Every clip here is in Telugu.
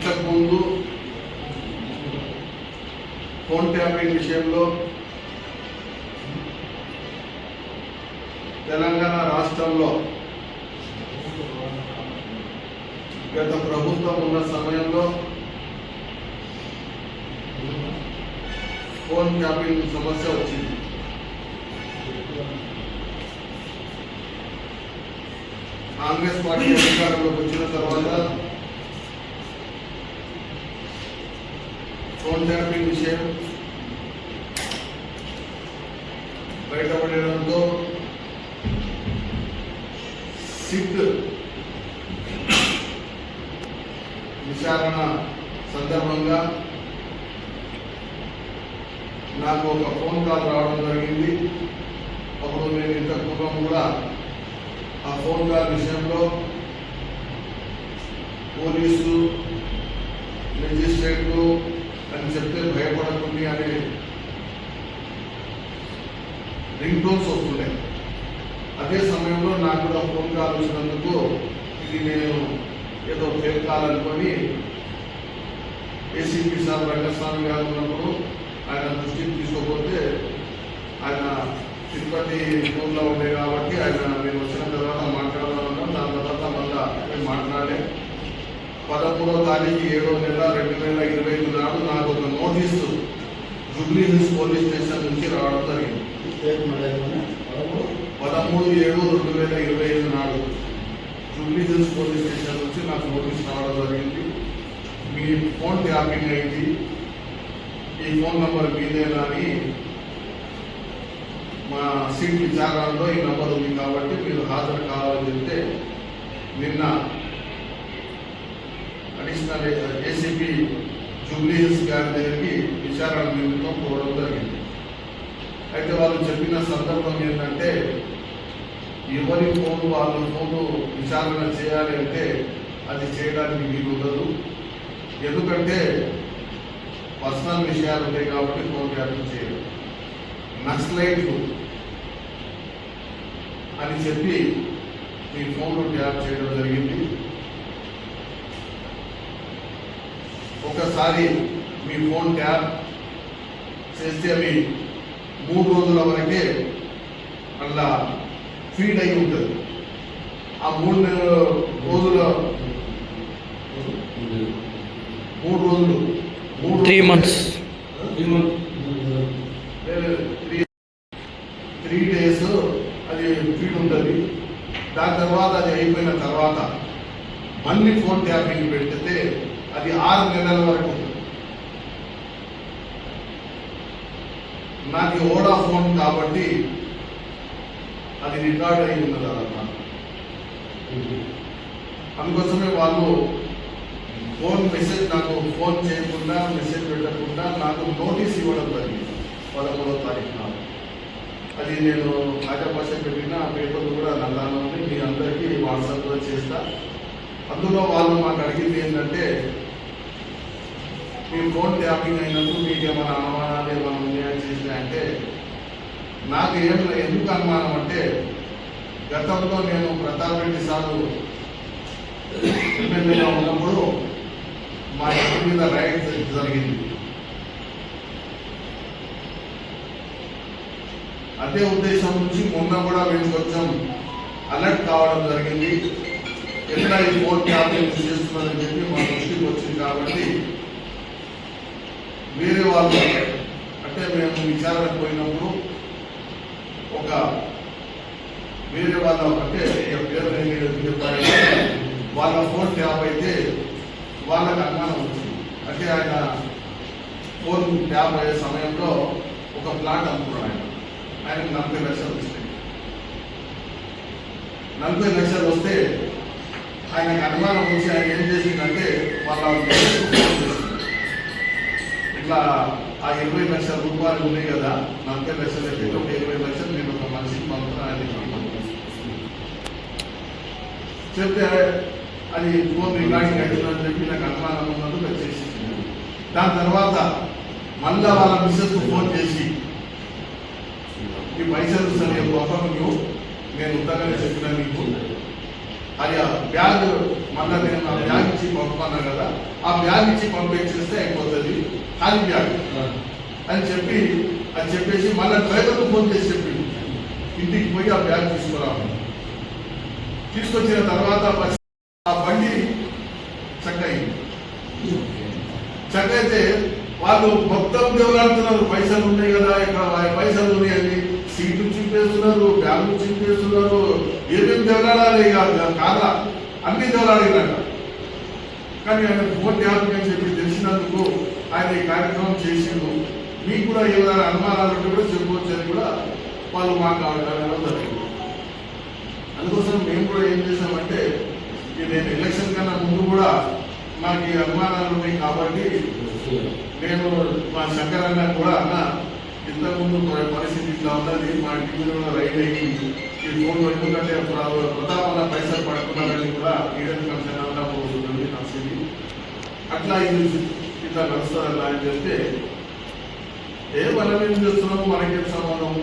ఇంతకుముందు ఫోన్ ట్యాపింగ్ విషయంలో తెలంగాణ రాష్ట్రంలో గత ప్రభుత్వం ఉన్న సమయంలో ఫోన్ ట్యాపింగ్ సమస్య వచ్చింది. కాంగ్రెస్ పార్టీ అధికారంలోకి వచ్చిన తర్వాత ఫోన్ థెరపీ విషయం బయటపడడంతో సిట్ విచారణ సందర్భంగా నాకు ఒక ఫోన్ కాల్ రావడం జరిగింది. అప్పుడు నేను ఇంత పూర్వం కూడా ఆ ఫోన్ కాల్ విషయంలో పోలీసు మెజిస్ట్రేట్లు చెప్తే భయపడుతుంది అనే రింగ్ టోన్స్ వస్తున్నాయి. అదే సమయంలో నాకు కూడా ఫోన్ కాల్ వచ్చినందుకు ఇది నేను ఏదో ఫేక్ కాల్ అనుకొని ఏసీపీ సార్ వెంకటస్వామి గారు ఉన్నప్పుడు ఆయన దృష్టికి తీసుకోకపోతే ఆయన తిరుపతి ఫోన్లో ఉండే కాబట్టి ఆయన నేను వచ్చిన తర్వాత మాట్లాడాలన్నా దాని తర్వాత మళ్ళా మాట్లాడే పదమూడో తారీఖు ఏడో నెల రెండు వేల ఇరవై ఐదు నాడు నాకు ఒక notice Jubilee Hills police station నుంచి రావడం జరిగింది. పదమూడు ఏడు రెండు వేల ఇరవై ఐదు నాడు జూబ్లీ హిల్స్ పోలీస్ స్టేషన్ నుంచి నాకు నోటీస్ రావడం జరిగింది. మీ ఫోన్ ట్యాపింగ్ అయింది ఈ ఫోన్ నంబర్ మీదేనా అని మా సీట్ విచారాల్లో ఈ నంబర్ ఉంది కాబట్టి మీరు హాజరు కావాలని చెప్తే నిన్న అడిషనల్ ఏసీపీ జూబ్లీ గారి దగ్గరికి విచారణ నిమిత్తం పోవడం జరిగింది. అయితే వాళ్ళు చెప్పిన సందర్భం ఏంటంటే ఎవరి ఫోన్ వాళ్ళ ఫోన్ విచారణ చేయాలి అంటే అది చేయడానికి వీలు ఉండదు ఎందుకంటే పర్సనల్ విషయాలు ఉంటాయి కాబట్టి ఫోన్ ట్యాపింగ్ చేయరు. నక్సలైట్లు అని చెప్పి మీ ఫోన్ ట్యాప్ చేయడం జరిగింది. ఒకసారి మీ ఫోన్ ట్యాప్ చేస్తే అవి మూడు రోజుల వరకే అలా ఫీడ్ అయి ఉంటుంది. ఆ మూడు నెల- రోజుల. మూడు రోజులు. మూడు three months three three days అది ఫీడ్ ఉంటుంది దాని తర్వాత అది అయిపోయిన తర్వాత మళ్ళీ ఫోన్ ట్యాపింగ్ పెడితే అది ఆరు నెలల వరకు ఉంటుంది నాకు ఓడా ఫోన్ కాబట్టి అది రికార్డ్ అయి ఉన్నది అదన్నమాట నాకు ఫోన్ మెసేజ్ నాకు ఫోన్ చేయకుండా మెసేజ్ పెట్టకుండా నాకు నోటీస్ ఇవ్వడం జరిగింది. పదమూడవ తారీఖు నాకు అది నేను భాజపాష పెట్టిన ఆ పేపర్ కూడా నల్లాను మీ అందరికీ వాట్సాప్లో చేస్తా. అందులో వాళ్ళు మాకు అడిగింది ఏంటంటే మీ ఫోన్ ట్యాపింగ్ అయినప్పుడు మీకు ఏమైనా అనుమానాలు ఏమైనా ఉన్నాయని చేసినాయంటే నాకు ఏమైనా ఎందుకు అనుమానం అంటే గతంలో నేను ప్రతాప్ రెడ్డి సారు ఎమ్మెల్యేగా ఉన్నప్పుడు మా ఇంటి మీద రైడ్ జరిగింది. అదే ఉద్దేశం నుంచి మొన్న కూడా మేము కొంచెం అలర్ట్ కావడం జరిగింది. ఎక్కడ ఈ ఫోన్ ట్యాపింగ్ చేస్తున్నారని చెప్పి మా దృష్టికి వచ్చింది కాబట్టి వేరే వాళ్ళు అంటే మేము విచారణకు పోయినప్పుడు ఒక వేరే వాళ్ళ అంటే పేరు నేను వాళ్ళ ఫోన్ ట్యాప్ అయితే వాళ్ళకి అనుమానం వచ్చింది అంటే ఆయన ఫోన్ ట్యాప్ అయ్యే సమయంలో ఒక ప్లాట్ అమ్ముకున్నాడు ఆయన. ఆయనకు నలభై లక్షలు వచ్చినాయి నలభై లక్షలు వస్తే ఆయనకు అనుమానం వచ్చి ఆయన ఏం చేసిందంటే వాళ్ళ ఇట్లా ఆ ఇరవై లక్షల రూపాయలు ఉన్నాయి కదా నలభై లక్షలు అయితే ఒక ఇరవై లక్షలు నేను ఒక మనిషికి పంపుతాను ఆయన చెప్తే అది ఫోన్ రికార్డింగ్ అవుతుందని చెప్పి నాకు అనుమానం ఉన్నందుకు అది చేసి దాని తర్వాత మళ్ళా వాళ్ళ మిస్సెస్కు ఫోన్ చేసి ఈ పైసలు సరే గొప్ప నువ్వు నేను ఉత్తగానే చెప్పినా నీకు అది ఆ బ్యాగ్ మళ్ళీ నేను ఆ బ్యాగ్ ఇచ్చి పంపన్నా కదా ఆ బ్యాగ్ ఇచ్చి పంపించేస్తే అయిపోతుంది ఖాళీ బ్యాగ్. అని చెప్పి అని చెప్పేసి మళ్ళీ డ్రైవర్కు ఫోన్ చేసి చెప్పి ఇంటికి పోయి ఆ బ్యాగ్ తీసుకురా తీసుకొచ్చిన తర్వాత బస్- ఆ బండి చక్క అయింది చక్క అయితే వాళ్ళు మొత్తం దేవులాడుతున్నారు పైసలు ఉన్నాయి కదా ఇక్కడ పైసలు ఉన్నాయండి సీట్లు చింపేస్తున్నారు బ్యాగులు చింపేస్తున్నారు. ఏమేమి దేవులాడాలి కాదా? అన్ని దేవులాడినట కానీ ఆయన ఫోన్ ట్యాపింగ్ అని చెప్పి తెలిసినందుకు ఆయన ఈ కార్యక్రమం చేసిండు. మీకు కూడా ఏమైనా అనుమానాలు కూడా చెప్పవచ్చు అని కూడా వాళ్ళు మాకు అడగడం జరిగింది. అందుకోసం మేము కూడా ఏం చేసామంటే నేను ఎలక్షన్ కన్నా ముందు కూడా మాకు ఈ అనుమానాలు ఉన్నాయి కాబట్టి నేను మా శంకరన్న కూడా అన్న ఇంతకుముందు పరిస్థితి ఇట్లా ఉన్నది మా టీవీలో రైడ్ అయ్యి ఈ ఫోన్ ఎందుకంటే ప్ర- ప్రతాప్ అన్న పైసలు పడుతున్నారని కూడా ఈడెన్ కమిషన్ అంతా పోతుంది నా స్థితి అట్లా ఇది ఇట్లా నడుస్తుంది అని చెప్తే ఏ మనం ఏం చేస్తున్నాము? మనకేం సంబంధము?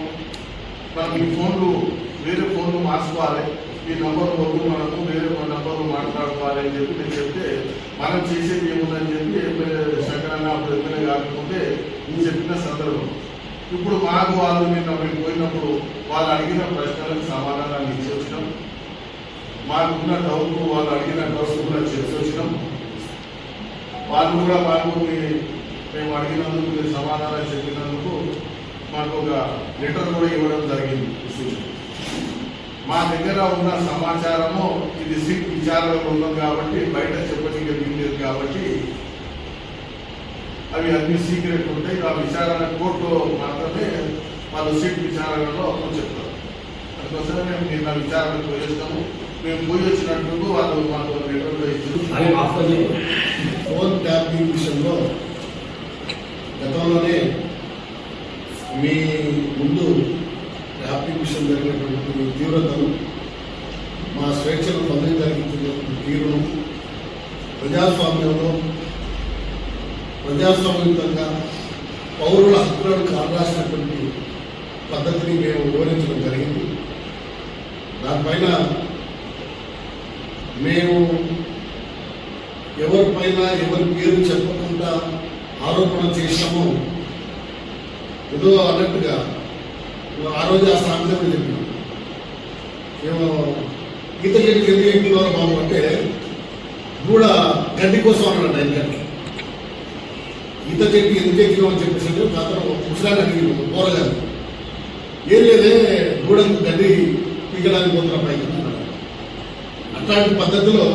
మనం ఈ ఫోన్లు వేరే ఫోన్లు మార్చుకోవాలి. ఈ నంబర్ వద్దు మనకు వేరే నంబర్లు మాట్లాడుకోవాలి అని చెప్పి నేను చెప్తే మనం చేసేది ఏముందని చెప్పి ఎమ్మెల్యే శంకరన్న అప్పుడు ఎమ్మెల్యే కాకపోతే నేను చెప్పిన సందర్భం. ఇప్పుడు మాకు వాళ్ళు నిన్న మేము పోయినప్పుడు వాళ్ళు అడిగిన ప్రశ్నలకు సమాధానాలు ఇచ్చి వచ్చినాం. మాకున్న డౌట్ వాళ్ళు అడిగిన డౌట్స్ కూడా చేసి వచ్చినాం. వాళ్ళు కూడా మాకు మేము అడిగినందుకు మీరు సమాధానం చెప్పినందుకు మాకు ఒక లెటర్ కూడా ఇవ్వడం జరిగింది మా దగ్గర ఉన్న సమాచారము ఇది సిట్ విచారణలో ఉన్నది కాబట్టి బయట చెప్పడానికి వీల్లేదు కాబట్టి అవి అన్ని సీక్రెట్ ఉంటాయి. ఆ విచారణ కోర్టులో మాత్రమే వాళ్ళు సిట్ విచారణలో అప్పుడు చెప్తారు. అందుకోసమే మేము నిన్న విచారణకు వేస్తాము మేము పోయి వచ్చినట్టు వాళ్ళు మాకు లెటర్లో ఇచ్చారు. ఫోన్ ట్యాపింగ్ విషయంలో గతంలోనే మీ ముందు విషయం జరిగినటువంటి తీవ్రతను మా స్వేచ్ఛను పొందగలిగినటువంటి తీరును ప్రజాస్వామ్యంలో ప్రజాస్వామ్యుతంగా పౌరుల హక్కులను కాపాల్సినటువంటి పద్ధతిని మేము వివరించడం జరిగింది. దానిపైన మేము ఎవరిపైన ఎవరి పేరు చెప్పకుండా ఆరోపణ చేశామో ఏదో అన్నట్టుగా ఆ రోజు ఆ సామెత కూడా చెప్పినాం. మేము గీత చెట్టుకి ఎందుకు ఎక్కుతున్నారు బాబు అంటే కూడా గడ్డి కోసం అన్నాడు ఆయన గడ్డి ఈత చెట్టు ఎందుకు ఎక్కినాం అని చెప్పేసి అంటే అతను ముసలాన్ని అడిగి పోరగారు ఏం లేదే గూడెం గడ్డి పీకడానికి పోతున్న పైకి అన్నాడు అట్లాంటి పద్ధతిలో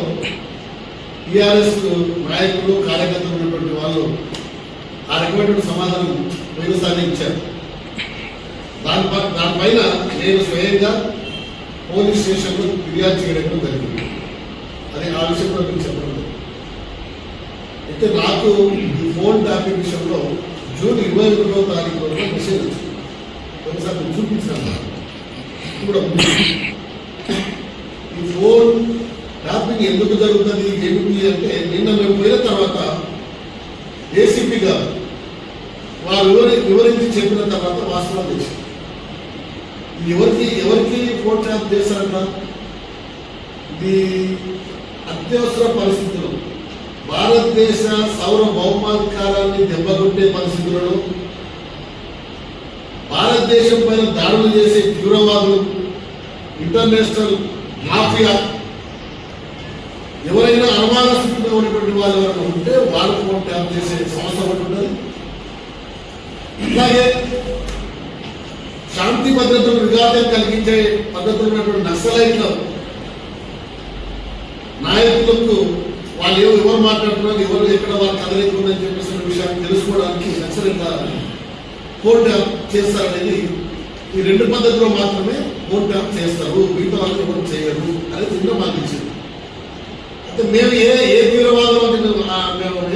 టీఆర్ఎస్ నాయకులు కార్యకర్తలు ఉన్నటువంటి వాళ్ళు ఆ రకమైనటువంటి సమాధానం పోయినసారి ఇచ్చారు. దాని దానిపైన నేను స్వయంగా పోలీస్ స్టేషన్లో ఫిర్యాదు చేయడం జరిగింది. అది ఆ విషయం కూడా మీకు చెప్పడం. అయితే నాకు ఈ ఫోన్ ట్యాపింగ్ విషయంలో జూన్ ఇరవై ఒకటో తారీఖు వరకు మెసేజ్ వచ్చింది. ఒకసారి చూపించాను. ఇప్పుడు ఈ ఫోన్ ట్యాపింగ్ ఎందుకు జరుగుతుంది ఏమిటి అంటే నిన్న మేము పోయిన తర్వాత ఏసీపీ గారు వారు వివరించి చెప్పిన తర్వాత వాస్తవం తెలిసింది. ఎవరికి ఎవరికి ఫోన్ ట్యాప్ చేశారంట? ఇది అత్యవసర పరిస్థితులు. భారతదేశ సౌర భౌమాధికారాన్ని దెబ్బకొట్టే పరిస్థితులలో భారతదేశం పైన దాడులు చేసే తీవ్రవాదులు ఇంటర్నేషనల్ మాఫియా ఎవరైనా అనుమాన స్థితిలో ఉన్నటువంటి వాళ్ళు ఎవరైనా ఉంటే వాళ్ళు ఫోన్ ట్యాప్ చేసే సమస్య ఒకటి ఉన్నది శాంతి భద్రతలు విఘాతం కలిగించే పద్ధతులు ఉన్నటువంటి నక్సలైట్ల నాయకులకు వాళ్ళు ఏమో ఎవరు మాట్లాడుతున్నారు ఎవరు ఎక్కడ వాళ్ళు కదలికుందని చెప్పేసి విషయాన్ని తెలుసుకోవడానికి నక్సలైట్ల కోర్టు చేస్తారనేది ఈ రెండు పద్ధతిలో మాత్రమే కోర్టు చేస్తారు. మిగతా వాళ్ళు ఎవరు చేయరు అనేది నిన్న మాకు ఇచ్చింది అయితే మేము ఏ ఏ తీవ్రవాదం అంటే మేము ఆ,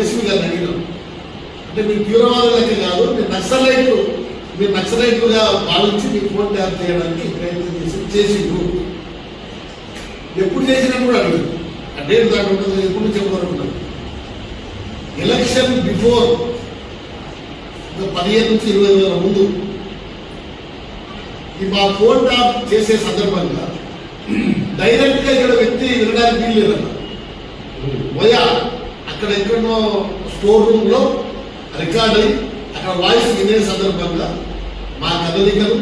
ఎస్పీ గారిని అడిగినాం. అంటే మీ తీవ్రవాదులకి కాదు మీరు నక్సలైట్లు మీరు నక్సలైట్లుగా భావించి మీకు ఫోన్ ట్యాప్ చేయడానికి ప్రయత్నం చేసి చేసిండు ఎప్పుడు చేసినా కూడా అడుగు ఆ డేట్ ఉంటుంది ఎప్పుడు నుంచి ఎలక్షన్ బిఫోర్ పదిహేను నుంచి ఇరవై వేల ముందు ఈ మా ఫోన్ ట్యాప్ చేసే సందర్భంగా డైరెక్ట్గా ఇక్కడ వ్యక్తి వినడానికి వీల్లేదన్న పోయా అక్కడ ఎక్కడో స్టోర్ రూమ్లో రికార్డ్ అయ్యి అక్కడ వాయిస్ వినే సందర్భంగా మా కదలికలు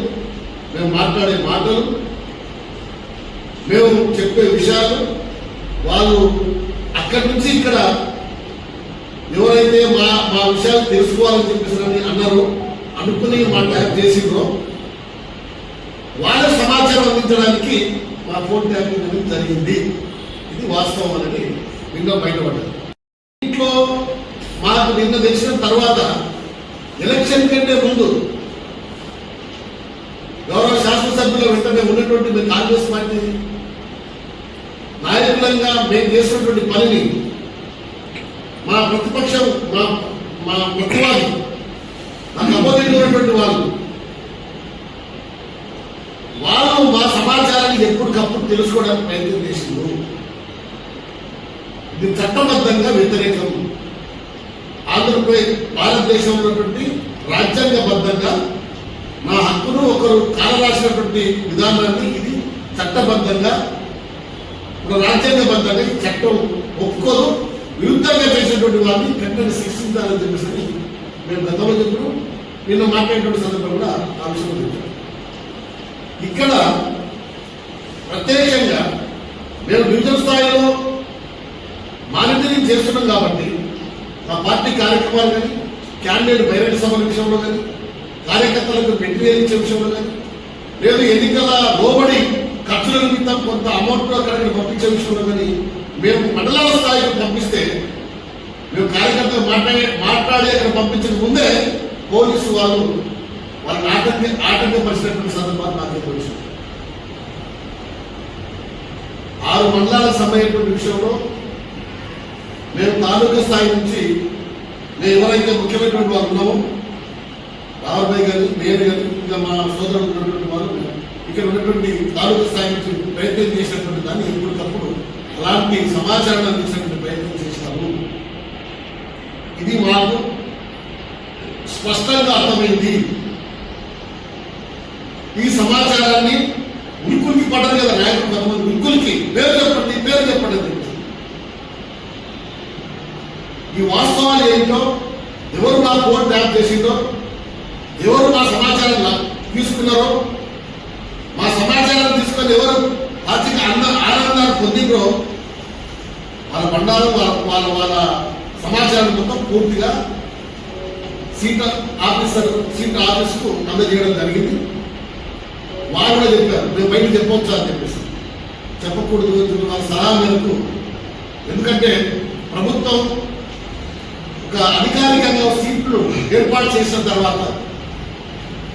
మేము మాట్లాడే మాటలు మేము చెప్పే విషయాలు వాళ్ళు అక్కడి నుంచి ఇక్కడ ఎవరైతే మా మా విషయాలు తెలుసుకోవాలని చెప్పేసి అన్నారో అనుకుని మా చేసిండ్రో వాళ్ళ సమాచారం అందించడానికి మా ఫోన్ ట్యాపింగ్ అనేది జరిగింది. ఇది వాస్తవం అనేది నిన్న బయటపడ్డది ఇంట్లో మాకు నిన్న తెలిసిన తర్వాత ఎలక్షన్ కంటే ముందు శాసనసభ్యుల వెంటనే ఉన్నటువంటి మీ కాంగ్రెస్ పార్టీ నాయకులంగా మేము చేసినటువంటి పనిని మా ప్రతిపక్షం మా మా ప్రతివాది నాకు అపోజిట్ వాళ్ళు వాళ్ళు మా సమాచారాన్ని ఎప్పటికప్పుడు తెలుసుకోవడానికి ప్రయత్నం చేసిండ్రు. ఇది చట్టబద్ధంగా వ్యతిరేకం. ఆంధ్రప్రదేశ్ భారతదేశంలో ఉన్నటువంటి రాజ్యాంగబద్ధంగా నా హక్కును ఒకరు కాలరాసినటువంటి విధానాన్ని ఇది చట్టబద్ధంగా ఒక రాజ్యాంగబద్ధంగా ఈ చట్టం ఒప్పుకోదు. విరుద్ధంగా చేసినటువంటి వారిని వెంటనే శిక్షించాలని చెప్పేసి మేము గతంలో చెప్పినాం. నిన్న మాట్లాడేటువంటి సందర్భం కూడా ఆ విషయం చెప్పాను ఇక్కడ ప్రత్యేకంగా మేము డివిజన్ స్థాయిలో మానిటరింగ్ చేస్తున్నాం కాబట్టి మా పార్టీ కార్యక్రమాలు కానీ క్యాండిడేట్ బహిరంగ సభల విషయంలో కానీ కార్యకర్తలకు మెటీరియల్ ఇచ్చే విషయంలో కానీ లేదు ఎన్నికల లోబడి ఖర్చుల నిమిత్తం కొంత అమౌంట్ అక్కడికి పంపించే విషయంలో కానీ మేము మండలాల స్థాయికి పంపిస్తే మేము కార్యకర్తలు మాట్లాడే మాట్లాడి అక్కడ పంపించిన ముందే పోలీసు వాళ్ళు వాళ్ళని ఆటంక ఆటంకపరిచినటువంటి సందర్భాలు నాకు తెలుసు ఆరు మండలాలకు సంబంధించిన విషయంలో మేము తాలూకా స్థాయి నుంచి మేము ఎవరైతే ముఖ్యమైనటువంటి వారు ఉన్నామో రావుబాయి గారు నేను గారు ఇంకా మా సోదరులు ఉన్నటువంటి వారు ఇక్కడ ఉన్నటువంటి తాలూకా స్థాయి నుంచి ప్రయత్నం చేసినటువంటి దాన్ని ఎప్పటికప్పుడు అలాంటి సమాచారాన్ని అందించినటువంటి ప్రయత్నం చేసినాము ఇది మాకు స్పష్టంగా అర్థమైంది. ఈ సమాచారాన్ని ఉరుకులకి పడదు కదా నాయకులు కొంతమంది. ఉరుకులకి పేరు చెప్పండి పేరు చెప్పండి ఈ వాస్తవాలు ఏంటో ఎవరు నా ఫోన్ ట్యాప్ చేసిందో ఎవరు మా సమాచారం తీసుకున్నారో? మా సమాచారం తీసుకొని ఎవరు ఆర్థిక అన్న ఆనందాన్ని పొందిందో వాళ్ళ బండాలు వాళ్ళ వాళ్ళ వాళ్ళ సమాచారం మొత్తం పూర్తిగా సీట్ ఆఫీసర్ సీట్ ఆఫీస్కు అందజేయడం జరిగింది. వారు కూడా చెప్పారు మేము బయట చెప్పవచ్చు అని చెప్పేసి. చెప్పకూడదు వాళ్ళ సలహా మేరకు. ఎందుకంటే ప్రభుత్వం ఒక అధికారికంగా సీట్లు ఏర్పాటు చేసిన తర్వాత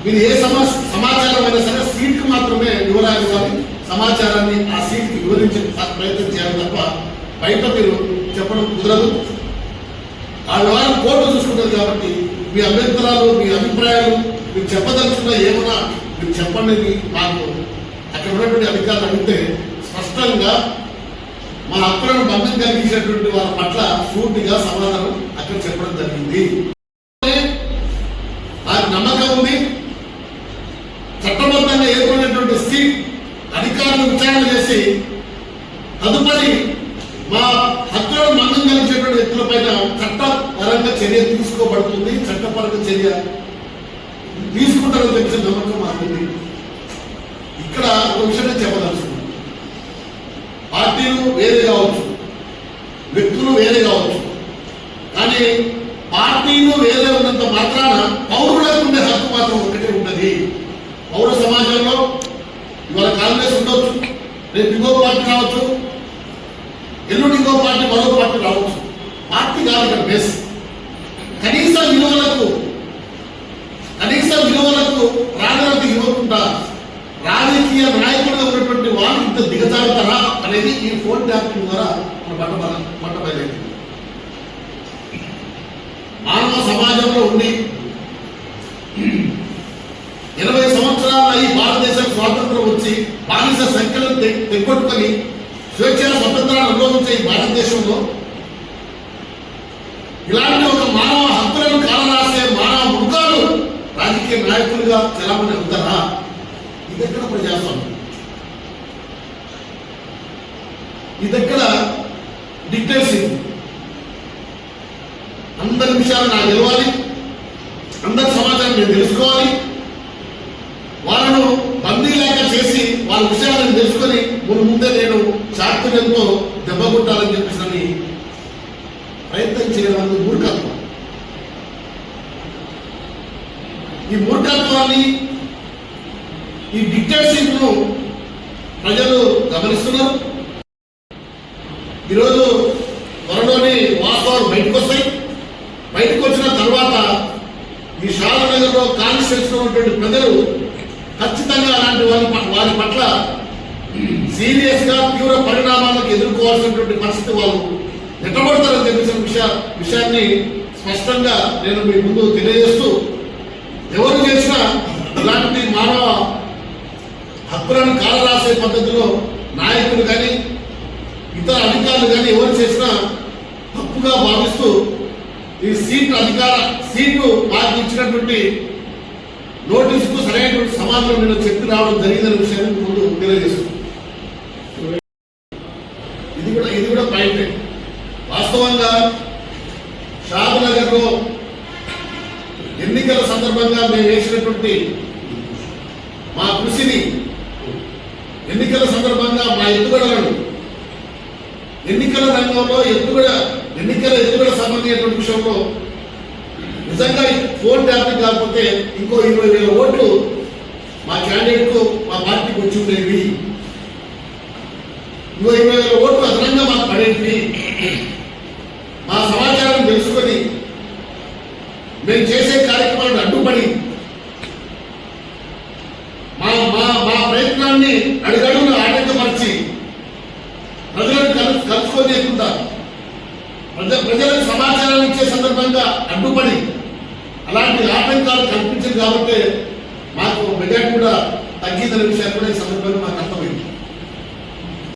మీరు ఏ సమా సమాచారం అయినా సరే సీట్కి మాత్రమే వివరాలు కానీ సమాచారాన్ని ఆ సీట్కి వివరించే ప్రయత్నం చేయాలి తప్ప బయట మీరు చెప్పడం కుదరదు. ఆ వ్యవహారం కోర్టు చూసుకుంటుంది కాబట్టి మీ అభ్యంతరాలు మీ అభిప్రాయాలు మీరు చెప్పదలుచుకున్న ఏమన్నా మీరు చెప్పండి మాకు. అక్కడ ఉన్నటువంటి అధికారులు అడిగితే స్పష్టంగా మా హక్కులను భంగం కలిగించినటువంటి వారి పట్ల సూటిగా సమాధానం అక్కడ చెప్పడం జరిగింది. నాకు నమ్మకం ఉంది. సీట్ అధికారులు విచారణ చేసి తదుపరి మా హక్కులను మందం కలిగినటువంటి వ్యక్తులపైన చట్టపరంగా చర్య తీసుకోబడుతుంది. చట్టపరంగా చర్య తీసుకుంటారని తెలిసిన నమ్మకం మాకుంది ఇక్కడ ఒక విషయం చెప్పదలుచుకున్నాను. పార్టీలు వేరే కావచ్చు వ్యక్తులు వేరే కావచ్చు కానీ పార్టీలు వేరే ఉన్నంత మాత్రాన పౌరులకు ఉండే హక్కు మాత్రం ఒకటే ఉంటుంది. పౌర సమాజం ఇవాళ కాంగ్రెస్ ఉండొచ్చు రేపు ఇంకో పార్టీ రావచ్చు ఎల్లుండి ఇంకో పార్టీ మరో పార్టీ రావచ్చు. పార్టీ కాదు ఇక్కడ బేస్ కనీస విలువలకు కనీస విలువలకు ప్రాధాన్యత ఇవ్వకుండా రాజకీయ నాయకుడుగా ఉన్నటువంటి వాళ్ళు ఇంత దిగజారుతారా అనేది ఈ ఫోన్ ట్యాపింగ్ ద్వారా మన పట్ట బయలుదేరింది మానవ సమాజంలో ఉండి ఇరవై సంవత్సరాల ఈ భారతదేశం స్వాతంత్రం వచ్చి బానిస సంఖ్యలను తెగొట్టుకొని స్వేచ్ఛల స్వతంత్రాన్ని అనుభవించే ఈ భారతదేశంలో ఇలాంటి ఒక మానవ హక్కులను కాలరాసే మానవ మృగాలు రాజకీయ నాయకులుగా చలామణి అవుతారా ఇది ఎక్కడ ప్రజాస్వామ్యం? ఇది ఎక్కడ డిక్టేషన్ అందరి విషయాలు నాకు తెలవాలి. అందరి సమాచారం నేను తెలుసుకోవాలి వాళ్ళను బందీలాగా చేసి వాళ్ళ విషయాలను తెలుసుకొని ముందు ముందే నేను చాతుర్యంతో దెబ్బ కొట్టాలని చెప్పేసి ప్రయత్నం చేయడం అనేది మూర్ఖత్వం. ఈ మూర్ఖత్వాన్ని ఈ డిక్టేషన్షిప్ ప్రజలు గమనిస్తున్నారు. ఈరోజు త్వరలోనే వాస్తవాలు బయటకు వస్తాయి బయటకు వచ్చిన తర్వాత ఈ శాలనగర్లో కాన్స్టిట్యూన్స్ ఉన్నటువంటి ప్రజలు ఖచ్చితంగా అలాంటి వారి వారి పట్ల సీరియస్గా తీవ్ర పరిణామాలకు ఎదుర్కోవాల్సినటువంటి పరిస్థితి వాళ్ళు నిట్టబడతారని తెలిసిన విషయ విషయాన్ని స్పష్టంగా నేను మీ ముందు తెలియజేస్తూ ఎవరు చేసినా ఇలాంటి మానవ హక్కులను కాలరాసే పద్ధతిలో నాయకులు కానీ ఇతర అధికారులు కానీ ఎవరు చేసినా తప్పుగా భావిస్తూ ఈ సీట్ అధికార సీట్లు మాకు ఇచ్చినటువంటి నోటీసుకు సరైనటువంటి సమాధానం నేను చెప్పి రావడం జరిగిందనే విషయాన్ని ముందు తెలియజేస్తున్నాను ఇది కూడా ఇది కూడా పాయింటే వాస్తవంగా షాద్నగర్లో ఎన్నికల సందర్భంగా మేము వేసినటువంటి మా కృషిని ఎన్నికల సందర్భంగా మా ఎత్తుగడలను ఎన్నికల రంగంలో ఎత్తుగడ ఎన్నికల ఎత్తుగడ సంబంధించినటువంటి విషయంలో నిజంగా ఈ ఫోన్ ట్యాపింగ్ కాకపోతే ఇంకో ఇరవై వేల ఓట్లు మా క్యాండిడేట్కు మా పార్టీకి వచ్చి ఉండేవి ఇంకో ఇరవై వేల ఓట్లు అదనంగా మాకు పడేటి మా సమాచారం తెలుసుకొని